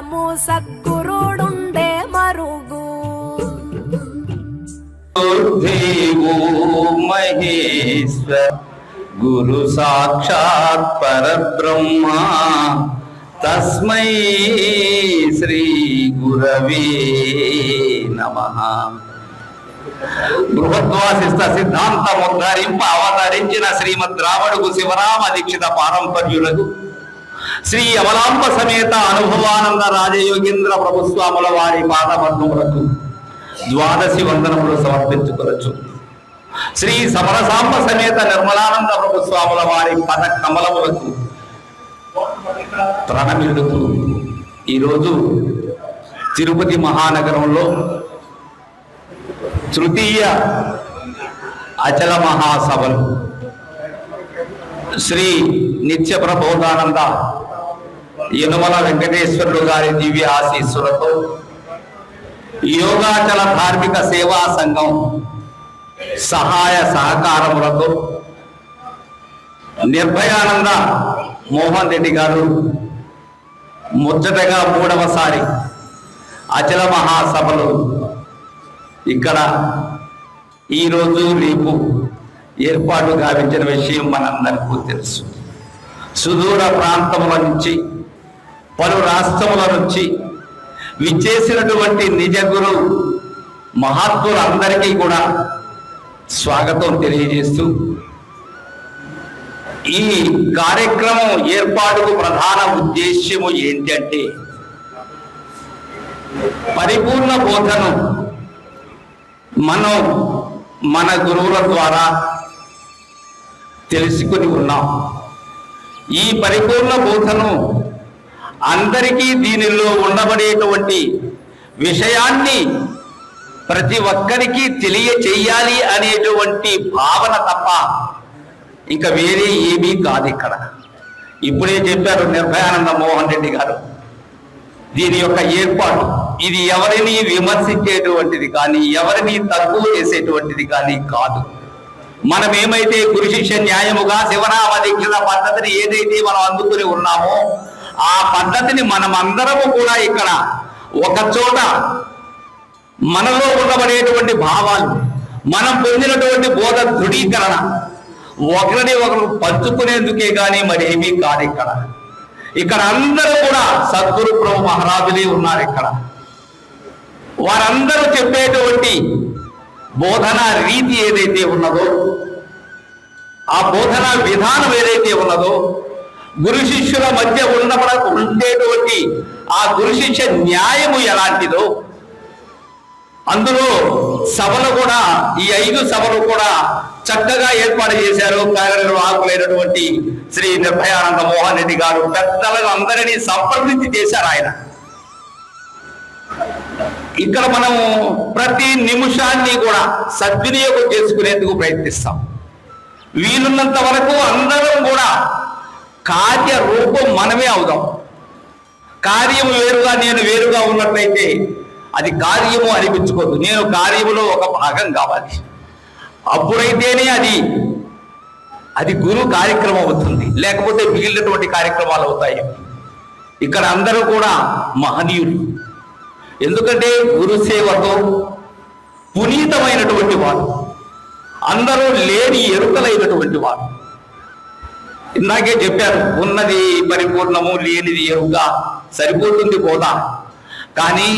మండలము సద్గురుడుండే మరుగు. మహేశ్వర గురు సాక్షాత్ పరబ్రహ్మ. తస్మై శ్రీ గురవే నమ. బృహద్వాసిస్త సిద్ధాంతం ఉద్ధరింప అవతరించిన శ్రీమద్ రావణుకు శివరామ దీక్షిత పారంపర్యులకు శ్రీ అవలాంబ సమేత అనుభవానంద రాజయోగేంద్ర ప్రభుస్వాముల వారి పాదపద్మములకు ద్వాదశి వందనములు సమర్పించుకొనచ్చు. శ్రీ సమరసాంబ సమేత నిర్మలానంద ప్రభుస్వాముల వారి పద కమలములకు ప్రణమిల్లుతూ ఈరోజు తిరుపతి మహానగరంలో తృతీయ అచల మహాసభలు. శ్రీ నిత్య ప్రబోధానంద యనుమల వెంకటేశ్వరుడు గారి దివ్య ఆశీస్సులతో యోగాచల ధార్మిక సేవా సంఘం సహాయ సహకారములతో నిర్భయానంద మోహన్ రెడ్డి గారు ముచ్చటగా మూడవసారి అచల మహాసభలు ఇక్కడ ఈరోజు రేపు ఏర్పాటు గావించిన విషయం మనందరికీ తెలుసు. సుదూర ప్రాంతముల నుంచి పలు రాష్ట్రముల నుంచి విచ్చేసినటువంటి నిజ గురు మహాత్ములందరికీ కూడా స్వాగతం తెలియజేస్తూ ఈ కార్యక్రమం ఏర్పాటుకు ప్రధాన ఉద్దేశ్యము ఏంటంటే పరిపూర్ణ బోధను మనం మన గురువుల ద్వారా తెలుసుకుని ఉన్నాం. ఈ పరిపూర్ణ బోధను అందరికీ దీనిలో ఉండబడేటువంటి విషయాన్ని ప్రతి ఒక్కరికి తెలియచేయాలి అనేటువంటి భావన తప్ప ఇంకా వేరే ఏమీ కాదు ఇక్కడ. ఇప్పుడే చెప్పారు నిర్భయానంద మోహన్ రెడ్డి గారు. దీని యొక్క ఏర్పాటు ఇది ఎవరిని విమర్శించేటువంటిది కానీ ఎవరిని తక్కువ చేసేటువంటిది కానీ కాదు. మనం ఏమైతే గురు శిష్య న్యాయముగా శివనామ దీక్షల పద్ధతిని ఏదైతే మనం అందుకుని ఉన్నామో ఆ పద్ధతిని మనం కూడా ఇక్కడ ఒక చోట మనలో ఉండబడేటువంటి భావాలు మనం పొందినటువంటి బోధ దృఢీకరణ ఒకరిని ఒకరు పంచుకునేందుకే కానీ మరి ఏమీ కాదు ఇక్కడ. ఇక్కడ అందరూ కూడా సద్గురు ప్రభు మహారాజులే ఉన్నారు ఇక్కడ. వారందరూ చెప్పేటువంటి బోధన రీతి ఏదైతే ఉన్నదో ఆ బోధన విధానం ఏదైతే ఉన్నదో గురు శిష్యుల మధ్య ఉన్నప్పుడు ఉండేటువంటి ఆ గురు శిష్య న్యాయము ఎలాంటిదో అందులో సభలు కూడా ఈ ఐదు సభలు కూడా చక్కగా ఏర్పాటు చేశారు. కార్యనిర్వాహకులైనటువంటి శ్రీ నిర్భయానంద మోహన్ రెడ్డి గారు. పెద్దలను అందరినీ సంప్రదించి చేశారు ఆయన. ఇక్కడ మనం ప్రతి నిమిషాన్ని కూడా సద్వినియోగం చేసుకునేందుకు ప్రయత్నిస్తాం. వీలున్నంత వరకు అందరం కూడా కార్య రూపం మనమే అవుదాం. కార్యం వేరుగా నేను వేరుగా ఉన్నట్లయితే అది కార్యము అనిపించుకోదు. నేను కార్యములో ఒక భాగం కావాలి. అప్పుడైతేనే అది అది గురు కార్యక్రమం అవుతుంది. లేకపోతే మిగిలినటువంటి కార్యక్రమాలు అవుతాయి. ఇక్కడ అందరూ కూడా మహనీయులు. ఎందుకంటే గురు సేవతో పునీతమైనటువంటి వారు. అందరూ లేని ఎరుకలైనటువంటి వారు. ఇందాకే చెప్పారు ఉన్నది పరిపూర్ణము లేనిది ఎరుగా సరిపోతుంది పోదా? కానీ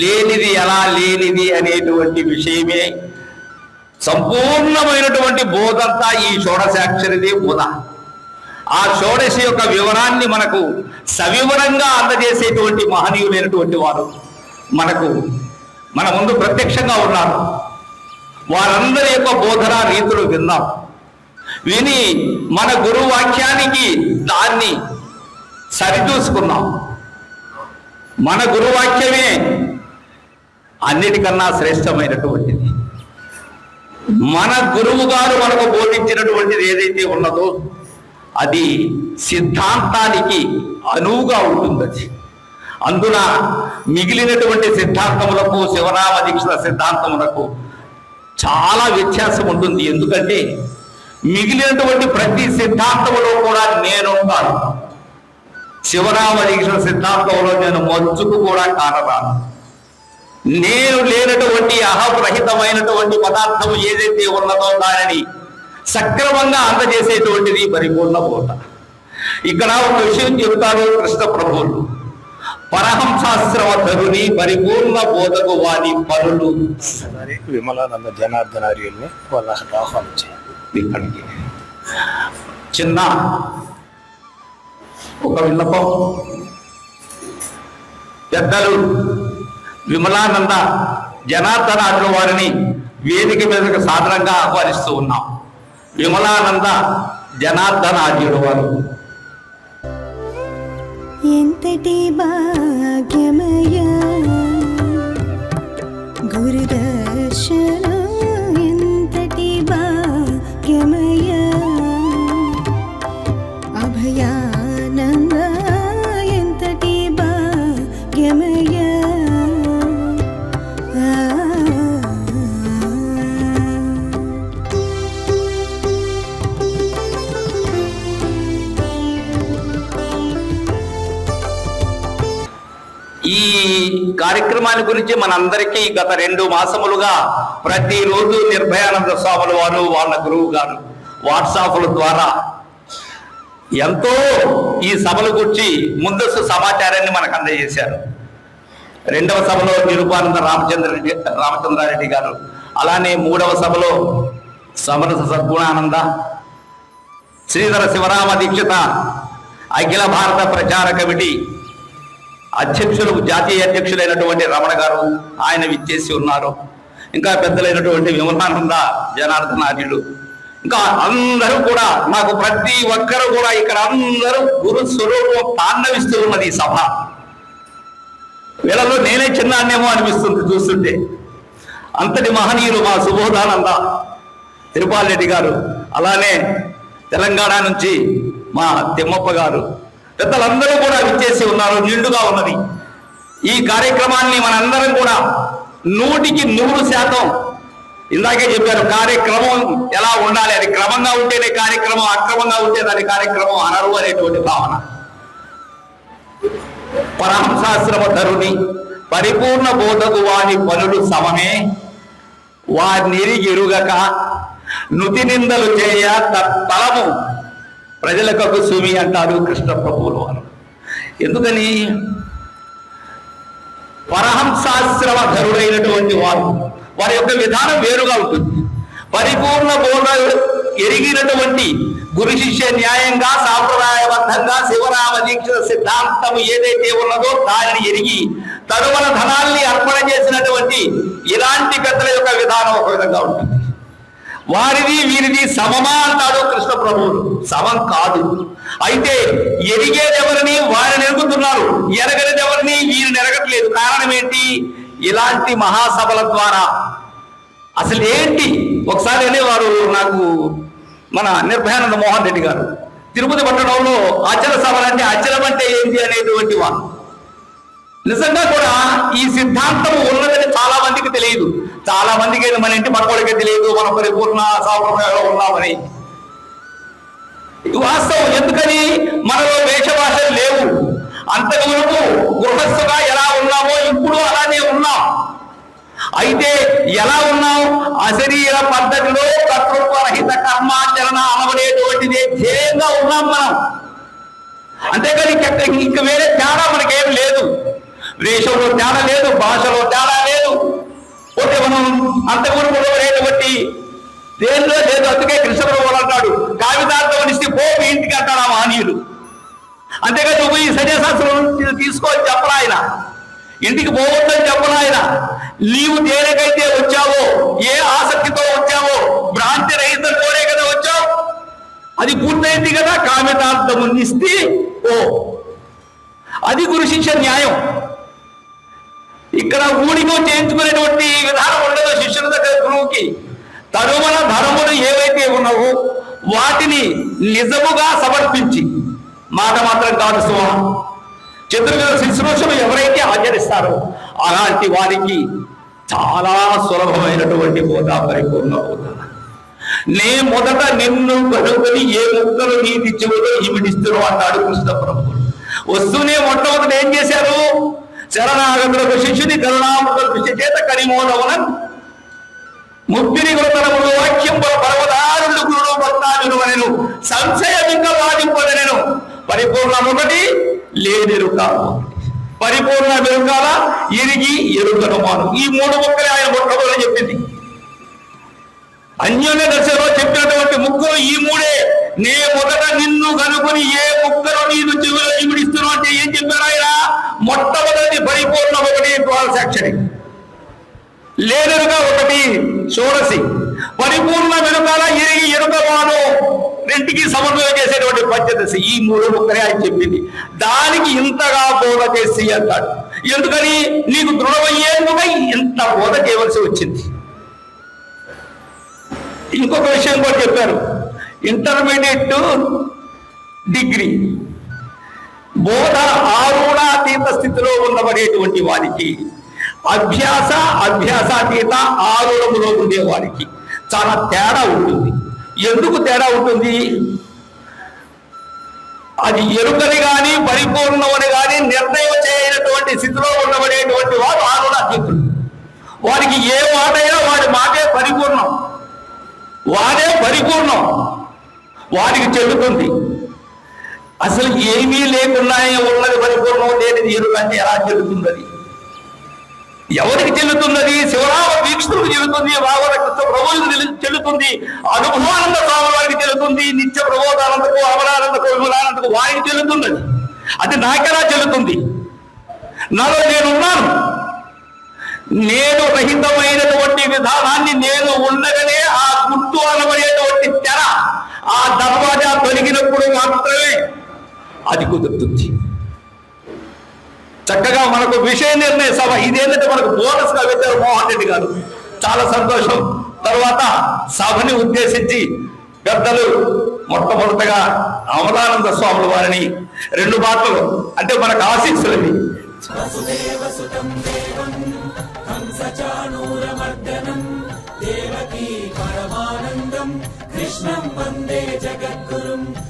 లేనిది ఎలా లేనిది అనేటువంటి విషయమే సంపూర్ణమైనటువంటి బోధంతా ఈ షోడశాక్షరిదే బోధ. ఆ షోడశి యొక్క వివరాన్ని మనకు సవివరంగా అందజేసేటువంటి మహనీయులైనటువంటి వారు మనకు మన ముందు ప్రత్యక్షంగా ఉన్నారు. వారందరి యొక్క బోధనా రీతులు విన్నాం విని మన గురువు వాక్యానికి దాన్ని సరిచూసుకున్నాం మన గురువాక్యమే అన్నిటికన్నా శ్రేష్టమైనటువంటిది. మన గురువు గారు మనకు బోధించినటువంటిది ఏదైతే ఉన్నదో అది సిద్ధాంతానికి అనువుగా ఉంటుంది అది అందున మిగిలినటువంటి సిద్ధాంతములకు శివరామ దీక్షల సిద్ధాంతములకు చాలా వ్యత్యాసం ఉంటుంది ఎందుకంటే మిగిలినటువంటి ప్రతి సిద్ధాంతంలో కూడా నేనుంటాను శివరామ దీక్ష సిద్ధాంతంలో నేను మంచుకు కూడా కానరాను నేను లేనటువంటి అహరహితమైనటువంటి పదార్థం ఏదైతే ఉన్నదో దానిని సక్రమంగా అందజేసేటువంటిది పరిపూర్ణ బోధ. ఇక్కడ ఒక విషయం చెబుతారు కృష్ణ ప్రభువులు. పరహంసాశ్రమ ధరుని పరిపూర్ణ బోధకు వాని పనులు విమలానంద జనార్దనార్యుల్ని వాళ్ళ ఆహ్వానం చేయాలి ఇక్కడికి చిన్న ఒక విన్నపం. పెద్దలు విమలానంద జనార్దనాథుల వారిని వేదిక మీదకు సాధారణంగా ఆహ్వానిస్తూ ఉన్నాం. విమలానంద జనార్దనాథ్యుడు వారు. ఎంతటి భాగ్యమయ గురుదర్శన కార్యక్రమాన్ని గురించి మనందరికీ గత రెండు మాసములుగా ప్రతిరోజు నిర్భయానంద స్వాముల వారు వాళ్ళ గురువు గారు వాట్సాప్ల ద్వారా ఎంతో ఈ సభల గురించి ముందస్తు సమాచారాన్ని మనకు అందజేశారు. రెండవ సభలో నిరుపానంద రామచంద్ర రెడ్డి రామచంద్రారెడ్డి గారు అలానే మూడవ సభలో సమరస సద్గుణానంద శ్రీధర శివరామ దీక్షిత అఖిల భారత ప్రచార కమిటీ అధ్యక్షులు జాతీయ అధ్యక్షులైనటువంటి రమణ గారు ఆయన విచ్చేసి ఉన్నారు. ఇంకా పెద్దలైనటువంటి విమలానంద జనార్దన ఆర్యులు ఇంకా అందరూ కూడా నాకు ప్రతి ఒక్కరు కూడా ఇక్కడ అందరూ గురు స్వరూపం తాండవిస్తూ ఉన్నది ఈ సభ. వీళ్ళలో నేనే చిన్నాన్నేమో అనిపిస్తుంది చూస్తుంటే. అంతటి మహనీయులు మా సుబోధానంద తిరుపాల్ రెడ్డి గారు. అలానే తెలంగాణ నుంచి మా తిమ్మప్ప గారు. పెద్దలందరూ కూడా విచ్చేసి ఉన్నారు నిండుగా ఉన్నది. ఈ కార్యక్రమాన్ని మనందరం కూడా నూటికి నూరు శాతం ఇందాకే చెప్పారు కార్యక్రమం ఎలా ఉండాలి? అది క్రమంగా ఉంటేనే కార్యక్రమం అక్రమంగా ఉంటే దాని కార్యక్రమం అనరు అనేటువంటి భావన. పరమశాస్త్రమ ధరుని పరిపూర్ణ బోధకు వాని పనులు సమమే. వారినిరిగిరుగక నుతి నిందలు చేయ తలము ప్రజలకు సుమి అంటారు కృష్ణ ప్రభువులు వారు ఎందుకని? పరహంసాశ్రమ ధరుడైనటువంటి వారు వారి యొక్క విధానం వేరుగా ఉంటుంది. పరిపూర్ణ బోధ ఎరిగినటువంటి గురు శిష్య న్యాయంగా సాంప్రదాయబద్ధంగా శివరామ దీక్ష సిద్ధాంతం ఏదైతే ఉన్నదో దానిని ఎరిగి తరువల ధనాల్ని అర్పణ చేసినటువంటి ఇలాంటి పెద్దల యొక్క విధానం ఒక విధంగా ఉంటుంది. వారిది వీరిది సమమా అంటాడు కృష్ణ ప్రభువులు సమం కాదు. అయితే ఎరిగేది ఎవరిని వారిని ఎరుగుతున్నారు. ఎరగనిది ఎవరిని వీరిని ఎరగట్లేదు. కారణం ఏంటి? ఇలాంటి మహాసభల ద్వారా. అసలు ఏంటి? ఒకసారి అనేవారు నాకు మన నిర్భయానంద మోహన్ రెడ్డి గారు. తిరుపతి పట్టణంలో అచల సభలు అంటే అచలం అంటే ఏంటి అనేటువంటి వారు నిజంగా కూడా ఈ సిద్ధాంతం ఉన్నదని చాలా మందికి తెలియదు. చాలా మందికి మన ఇంటి పక్కడికి తెలియదు. మన పరిపూర్ణ సాంప్రదాయంలో ఉన్నామని. ఇది వాస్తవం. ఎందుకని? మనలో వేషభాషలు లేవు. అంతకు గృహస్థుగా ఎలా ఉన్నామో ఇప్పుడు అలానే ఉన్నాం. అయితే ఎలా ఉన్నాం? అశరీర పద్ధతిలో కర్తృత్వ రహిత కర్మాచరణ అనబడేటువంటిది ధ్యేయంగా ఉన్నాం మనం. అంతేకాని ఇంక ఇంక వేరే తేడా మనకేం లేదు. వేషంలో తేడా లేదు భాషలో తేడా లేదు. పోతే మనం అంతకుముందు ఉండబడేటువంటి దేనిలో లేదు అందుకే కృష్ణప్రభు అంటాడు కావితార్థం ఇస్తే పోపు ఇంటికి అంటాడు ఆ మహనీయుడు. అంతేకాదు నువ్వు ఈ సన్యాసాస్త్రం తీసుకొని చెప్పరా ఆయన? ఇంటికి పోవద్దని చెప్పరా ఆయన? నీవు దేనికైతే వచ్చావో ఏ ఆసక్తితో వచ్చావో భ్రాంతి రహితంతోనే కదా వచ్చావు? అది పూర్తయింది కదా కామితార్థము నిస్తే ఓ అది గురు శిక్ష న్యాయం. ఇక్కడ ఊడిగో చేయించుకునేటువంటి విధానం ఉండదు శిష్యుల దగ్గర గురువుకి. తరువన ధర్ములు ఏవైతే ఉన్నావో వాటిని నిజముగా సమర్పించి. మాట మాత్రం కాదు సుమ. చతుర్విధ శుశ్రూషలు ఎవరైతే ఆచరిస్తారో అలాంటి వారికి చాలా సులభమైనటువంటి హోదా పరిపూర్ణ హోదా నే మొదట నిన్ను కనుకొని ఏ ముక్కలు నీతి చెవులో ఇమిడిస్తును అన్నాడు కృష్ణ ప్రభువులు వస్తూనే మొట్టమొదటి ఏం చేశారు? శరణాగతులకు శిష్యుని కరుణామృతులకు చేత కనిమోదవనం ముక్తిని గురుతరములు వాక్యంపుల పర్వదారులు గురుడు భక్తాదులు అనెను సంశయమింక పరిపూర్ణం ఒకటి లేదెరుక పరిపూర్ణ వెరుకాల ఇరిగి ఎరుకను మాను. ఈ మూడు ముక్కలే ఆయన మొట్టమొదటి చెప్పింది. అన్యోన్య దశలో చెప్పినటువంటి ముక్కలు ఈ మూడే. నే మొదట నిన్ను కనుకొని ఏ ముక్కలు నీకు చెవిలో ఇమిడిస్తున్నావు అంటే ఏం చెప్పారు ఆయన మొట్టమొదటి పరిపూర్ణ ఒకటి ద్వాదశాక్షరి లేదరుగా ఒకటి షోడసి పరిపూర్ణ వెనుకాల ఎరిగి ఎరుకవాను రెంటికి సమన్వయం చేసేటువంటి పంచదశి. ఈ మూడు ఒక్కరే ఆయన చెప్పింది. దానికి ఇంతగా బోధ చేసి అంటాడు. ఎందుకని? నీకు దృఢమయ్యేందుకై ఇంత బోధ చేయవలసి వచ్చింది. ఇంకొక విషయం కూడా చెప్పారు ఇంటర్మీడియట్ డిగ్రీ. బోధ ఆరుణాతీత స్థితిలో ఉండబడేటువంటి వారికి అభ్యాస అభ్యాసాతీత ఆరుణములో ఉండేవాడికి చాలా తేడా ఉంటుంది. ఎందుకు తేడా ఉంటుంది? అది ఎరుకని కానీ పరిపూర్ణమని కానీ నిర్ణయం చేయనటువంటి స్థితిలో ఉండబడేటువంటి వారు ఆరుణాతీతుడు వారికి ఏ మాటైనా వాడి మాటే పరిపూర్ణం. వాడే పరిపూర్ణం. వారికి చెల్లుతుంది. అసలు ఏమీ లేకుండా ఉన్నది పరిపూర్ణం లేనిది ఎరుకంటే ఎలా చెల్లుతుందని ఎవరికి చెల్లుతున్నది? శివరామ దీక్షులకు చెల్లుతుంది రావణ కృష్ణ ప్రభువులకు చెల్లుతుంది. అనుభవానంద స్వామి వారికి చెల్లుతుంది నిత్య ప్రబోధానందకు అమరానందకు విమలానందకు వారికి చెల్లుతున్నది. అది నాకెలా చెల్లుతుంది? నాలో నేనున్నాను. నేను రహితమైనటువంటి విధానాన్ని నేను ఉండగానే ఆ గుర్తు అనబడేటువంటి తెర ఆ దర్వాజా తొలగినప్పుడు మాత్రమే అది కుదురుతుంది. చక్కగా మనకు విషయ నిర్ణయ సభ ఇదేంటంటే మనకు బోనస్గా పెట్టారు మోహన్ రెడ్డి గారు. చాలా సంతోషం. తర్వాత సభని ఉద్దేశించి పెద్దలు మొట్టమొదటగా అమలానంద స్వాముల వారిని రెండు మాటలు అంటే మనకు ఆశీస్సులవి